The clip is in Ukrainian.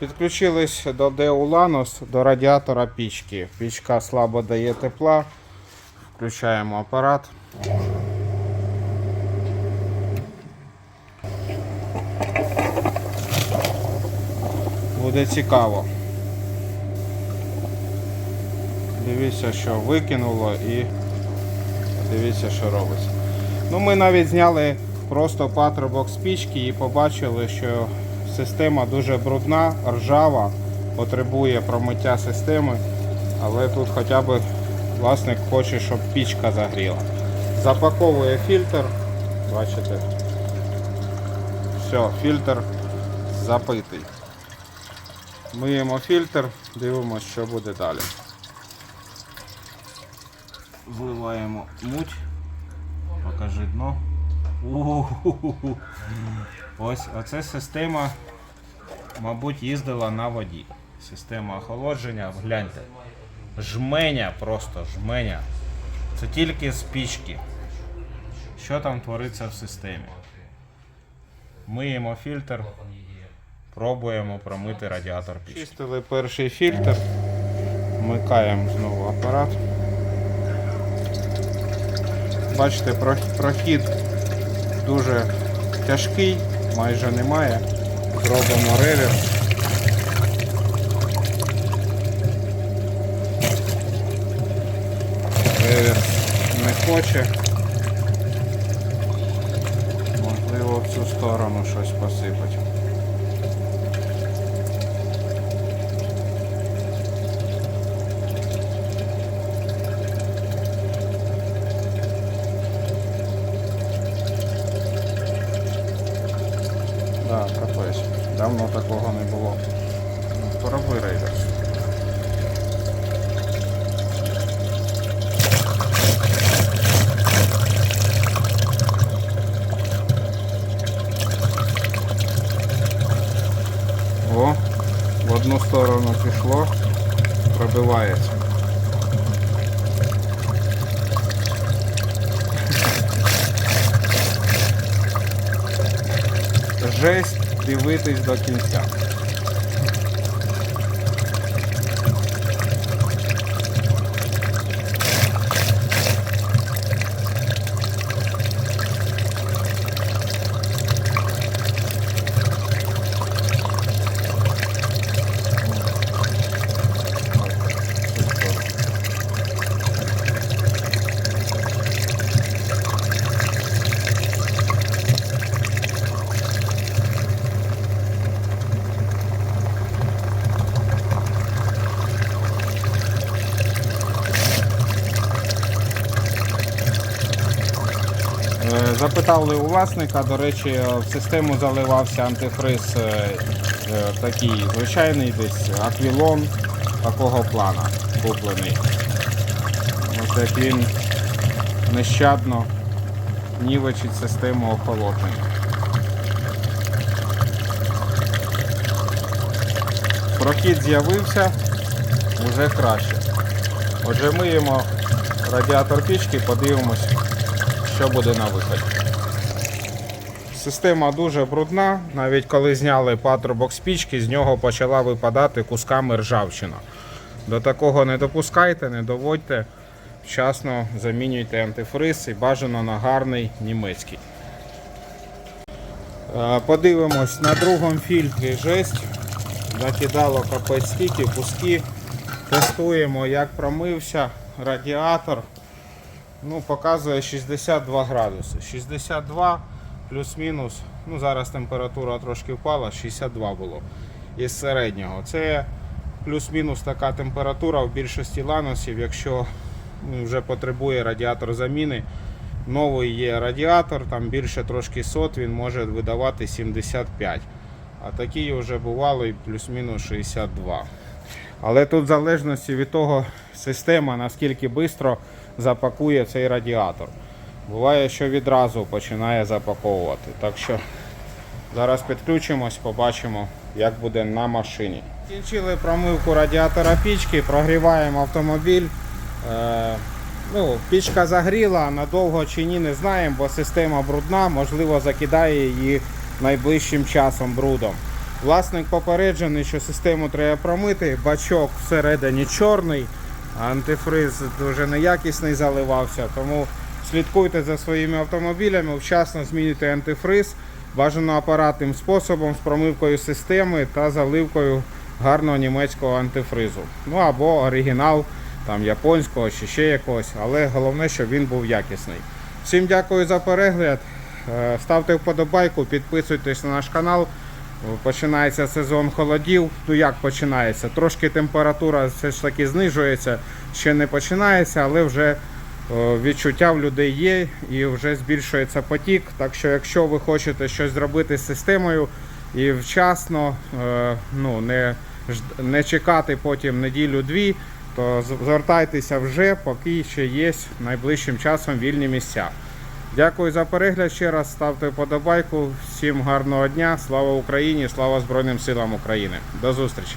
Підключились до Деуланос, до радіатора пічки. Пічка слабо дає тепла. Включаємо апарат. Буде цікаво. Дивіться, що викинуло і дивіться, що робиться. Ну, ми навіть зняли просто патрубок з пічки і побачили, що система дуже брудна, ржава, потребує промиття системи, але тут хоча б власник хоче, щоб пічка загріла. Запаковує фільтр, бачите. Все, фільтр запитий. Миємо фільтр, дивимося, що буде далі. Вливаємо муть. Покажи дно. У-ху-ху-ху. Ось оце система, мабуть, їздила на воді. Система охолодження, гляньте. Жменя, просто жменя. Це тільки з пічки. Що там твориться в системі? Миємо фільтр, пробуємо промити радіатор пічки. Чистили перший фільтр, вмикаємо знову апарат. Бачите, прохід дуже тяжкий, майже немає. Зробимо реверс. Реверс не хоче. Можливо в цю сторону щось посипать. Да, капець. Давно такого не було. Ну, Пороби рейдерс. О, в одну сторону пішло, пробивається. Жесть дивитись до кінця. Е, Запитали у власника, до речі, в систему заливався антифриз е, е, такий звичайний, десь аквілон такого плана куплений. Ось як він нещадно нівечить систему охолодження. Прохід з'явився, вже краще. Отже, миємо радіатор пічки, подивимось, що буде на виході. Система дуже брудна, навіть коли зняли патрубок з пічки, з нього почала випадати кусками ржавчина. До такого не допускайте, не доводьте. Вчасно замінюйте антифриз і бажано на гарний німецький. Е, Подивимось на другому фільтрі жесть. Закидало капець стільки, куски. Тестуємо, як промився радіатор. Ну, показує 62 градуси. 62 плюс-мінус. Ну, зараз температура трошки впала, 62 було із середнього. Це плюс-мінус така температура в більшості ланосів, якщо ну, вже потребує радіатор заміни. Новий є радіатор, там більше трошки сот, він може видавати 75. А такі вже бували плюс-мінус 62. Але тут в залежності від того система, наскільки швидко запакує цей радіатор. Буває, що відразу починає запаковувати. Так що зараз підключимось, побачимо, як буде на машині. Кінчили промивку радіатора пічки, прогріваємо автомобіль. Е, ну, пічка загріла, надовго чи ні, не знаємо, бо система брудна, можливо, закидає її найближчим часом брудом. Власник попереджений, що систему треба промити, бачок всередині чорний, антифриз дуже неякісний заливався. Тому слідкуйте за своїми автомобілями, вчасно змінюйте антифриз, бажано апаратним способом з промивкою системи та заливкою гарного німецького антифризу. Ну або оригінал там японського чи ще якогось, але головне, щоб він був якісний. Всім дякую за перегляд. Е, Ставте вподобайку, підписуйтесь на наш канал. Починається сезон холодів. Ну як починається? Трошки температура все ж таки знижується, ще не починається, але вже е, відчуття в людей є і вже збільшується потік. Так що, якщо ви хочете щось зробити з системою і вчасно, е, ну не, не чекати потім неділю-дві, то звертайтеся вже, поки ще є найближчим часом вільні місця. Дякую за перегляд ще раз. Ставте вподобайку. Всім гарного дня. Слава Україні! Слава Збройним силам України. До зустрічі!